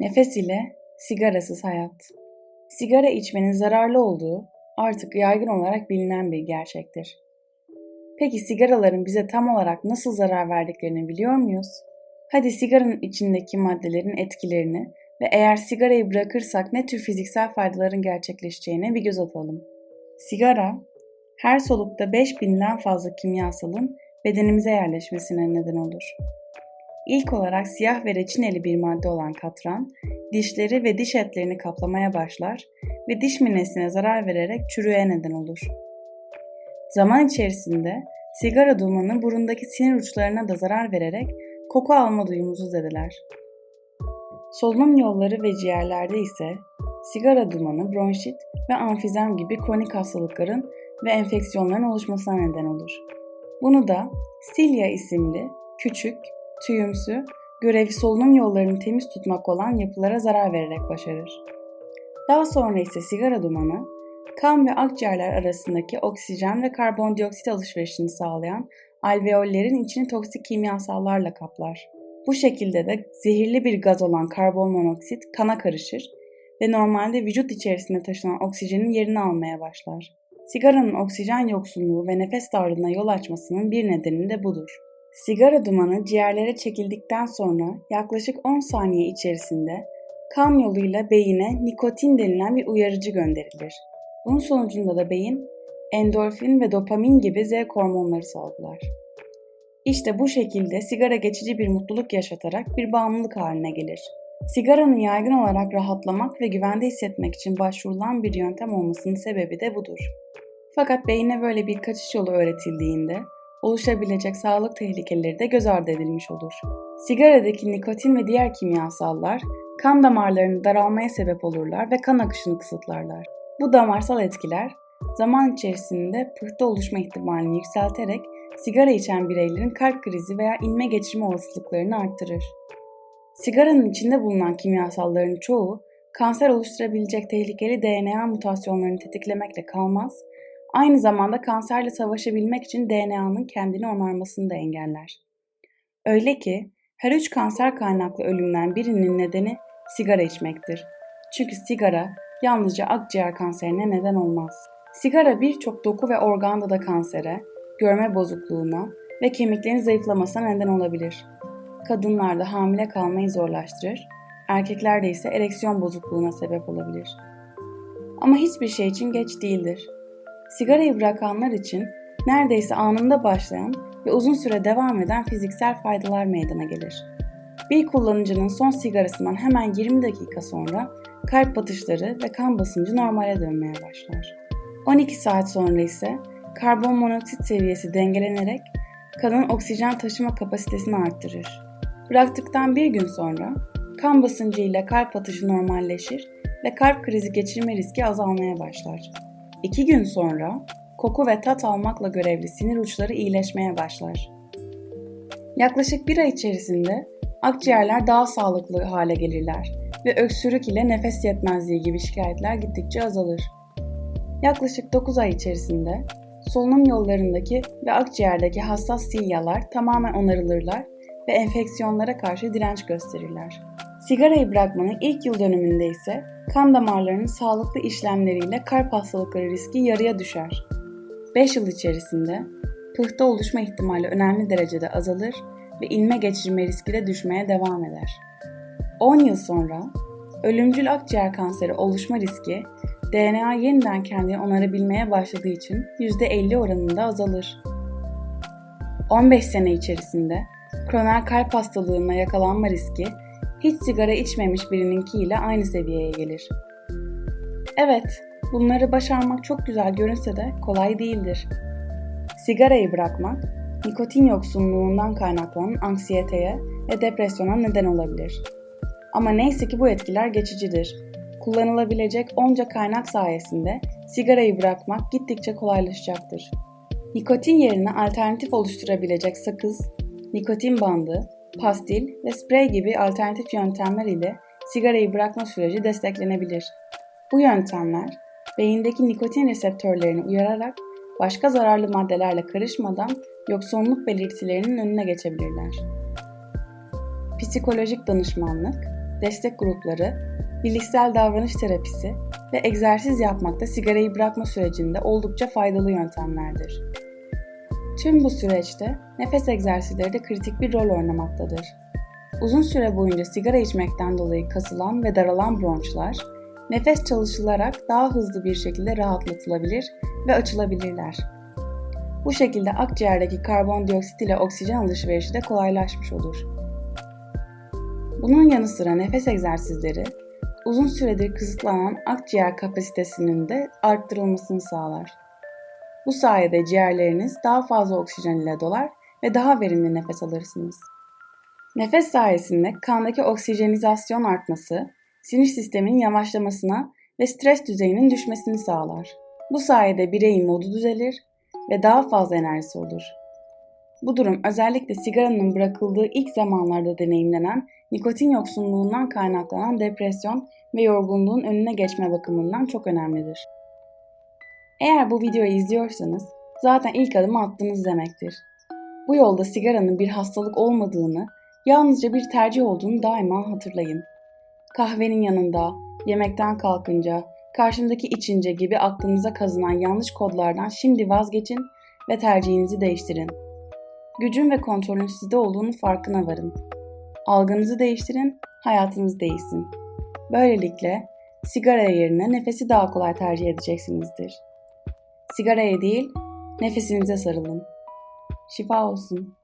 Nefes ile sigarasız hayat. Sigara içmenin zararlı olduğu artık yaygın olarak bilinen bir gerçektir. Peki sigaraların bize tam olarak nasıl zarar verdiklerini biliyor muyuz? Hadi sigaranın içindeki maddelerin etkilerini ve eğer sigarayı bırakırsak ne tür fiziksel faydaların gerçekleşeceğine bir göz atalım. Sigara, her solukta 5000'den fazla kimyasalın bedenimize yerleşmesine neden olur. İlk olarak siyah ve reçineli bir madde olan katran, dişleri ve diş etlerini kaplamaya başlar ve diş minesine zarar vererek çürüğe neden olur. Zaman içerisinde sigara dumanı burundaki sinir uçlarına da zarar vererek koku alma duyumuzu zedeler. Solunum yolları ve ciğerlerde ise sigara dumanı bronşit ve amfizem gibi kronik hastalıkların ve enfeksiyonların oluşmasına neden olur. Bunu da Silya isimli küçük tüyümsü, görevi solunum yollarını temiz tutmak olan yapılara zarar vererek başarır. Daha sonra ise sigara dumanı, kan ve akciğerler arasındaki oksijen ve karbondioksit alışverişini sağlayan alveollerin içini toksik kimyasallarla kaplar. Bu şekilde de zehirli bir gaz olan karbon monoksit kana karışır ve normalde vücut içerisinde taşınan oksijenin yerini almaya başlar. Sigaranın oksijen yoksunluğu ve nefes darlığına yol açmasının bir nedeni de budur. Sigara dumanı ciğerlere çekildikten sonra yaklaşık 10 saniye içerisinde kan yoluyla beyine nikotin denilen bir uyarıcı gönderilir. Bunun sonucunda da beyin endorfin ve dopamin gibi zevk hormonları salgılar. İşte bu şekilde sigara geçici bir mutluluk yaşatarak bir bağımlılık haline gelir. Sigaranın yaygın olarak rahatlamak ve güvende hissetmek için başvurulan bir yöntem olmasının sebebi de budur. Fakat beyine böyle bir kaçış yolu öğretildiğinde oluşabilecek sağlık tehlikeleri de göz ardı edilmiş olur. Sigaradaki nikotin ve diğer kimyasallar kan damarlarını daralmaya sebep olurlar ve kan akışını kısıtlarlar. Bu damarsal etkiler zaman içerisinde pıhtı oluşma ihtimalini yükselterek sigara içen bireylerin kalp krizi veya inme geçirme olasılıklarını arttırır. Sigaranın içinde bulunan kimyasalların çoğu kanser oluşturabilecek tehlikeli DNA mutasyonlarını tetiklemekle kalmaz, Aynı zamanda kanserle savaşabilmek için DNA'nın kendini onarmasını da engeller. Öyle ki her üç kanser kaynaklı ölümden birinin nedeni sigara içmektir. Çünkü sigara yalnızca akciğer kanserine neden olmaz. Sigara birçok doku ve organda da kansere, görme bozukluğuna ve kemiklerin zayıflamasına neden olabilir. Kadınlarda hamile kalmayı zorlaştırır, erkeklerde ise ereksiyon bozukluğuna sebep olabilir. Ama hiçbir şey için geç değildir. Sigarayı bırakanlar için neredeyse anında başlayan ve uzun süre devam eden fiziksel faydalar meydana gelir. Bir kullanıcının son sigarasından hemen 20 dakika sonra kalp atışları ve kan basıncı normale dönmeye başlar. 12 saat sonra ise karbon monoksit seviyesi dengelenerek kanın oksijen taşıma kapasitesini arttırır. Bıraktıktan bir gün sonra kan basıncı ile kalp atışı normalleşir ve kalp krizi geçirme riski azalmaya başlar. İki gün sonra koku ve tat almakla görevli sinir uçları iyileşmeye başlar. Yaklaşık bir ay içerisinde akciğerler daha sağlıklı hale gelirler ve öksürük ile nefes yetmezliği gibi şikayetler gittikçe azalır. Yaklaşık 9 ay içerisinde solunum yollarındaki ve akciğerdeki hassas silyalar tamamen onarılırlar ve enfeksiyonlara karşı direnç gösterirler. Sigarayı bırakmanın ilk yıl dönümünde ise kan damarlarının sağlıklı işlemleriyle kalp hastalıkları riski yarıya düşer. 5 yıl içerisinde pıhtı oluşma ihtimali önemli derecede azalır ve inme geçirme riski de düşmeye devam eder. 10 yıl sonra ölümcül akciğer kanseri oluşma riski DNA yeniden kendini onarabilmeye başladığı için %50 oranında azalır. 15 sene içerisinde kroner kalp hastalığına yakalanma riski hiç sigara içmemiş birininkiyle aynı seviyeye gelir. Evet, bunları başarmak çok güzel görünse de kolay değildir. Sigarayı bırakmak, nikotin yoksunluğundan kaynaklanan anksiyeteye ve depresyona neden olabilir. Ama neyse ki bu etkiler geçicidir. Kullanılabilecek onca kaynak sayesinde sigarayı bırakmak gittikçe kolaylaşacaktır. Nikotin yerine alternatif oluşturabilecek sakız, nikotin bandı, pastil ve sprey gibi alternatif yöntemler ile sigarayı bırakma süreci desteklenebilir. Bu yöntemler beyindeki nikotin reseptörlerini uyararak başka zararlı maddelerle karışmadan yoksunluk belirtilerinin önüne geçebilirler. Psikolojik danışmanlık, destek grupları, bilişsel davranış terapisi ve egzersiz yapmak da sigarayı bırakma sürecinde oldukça faydalı yöntemlerdir. Tüm bu süreçte nefes egzersizleri de kritik bir rol oynamaktadır. Uzun süre boyunca sigara içmekten dolayı kasılan ve daralan bronşlar, nefes çalışılarak daha hızlı bir şekilde rahatlatılabilir ve açılabilirler. Bu şekilde akciğerdeki karbondioksit ile oksijen alışverişi de kolaylaşmış olur. Bunun yanı sıra nefes egzersizleri uzun süredir kısıtlanan akciğer kapasitesinin de arttırılmasını sağlar. Bu sayede ciğerleriniz daha fazla oksijen ile dolar ve daha verimli nefes alırsınız. Nefes sayesinde kandaki oksijenizasyon artması, sinir sisteminin yavaşlamasına ve stres düzeyinin düşmesini sağlar. Bu sayede bireyin modu düzelir ve daha fazla enerjisi olur. Bu durum özellikle sigaranın bırakıldığı ilk zamanlarda deneyimlenen nikotin yoksunluğundan kaynaklanan depresyon ve yorgunluğun önüne geçme bakımından çok önemlidir. Eğer bu videoyu izliyorsanız zaten ilk adımı attınız demektir. Bu yolda sigaranın bir hastalık olmadığını, yalnızca bir tercih olduğunu daima hatırlayın. Kahvenin yanında, yemekten kalkınca, karşımdaki içince gibi aklınıza kazınan yanlış kodlardan şimdi vazgeçin ve tercihinizi değiştirin. Gücün ve kontrolün sizde olduğunu farkına varın. Algınızı değiştirin, hayatınız değişsin. Böylelikle sigara yerine nefesi daha kolay tercih edeceksinizdir. Sigaraya değil, nefesinize sarılın. Şifa olsun.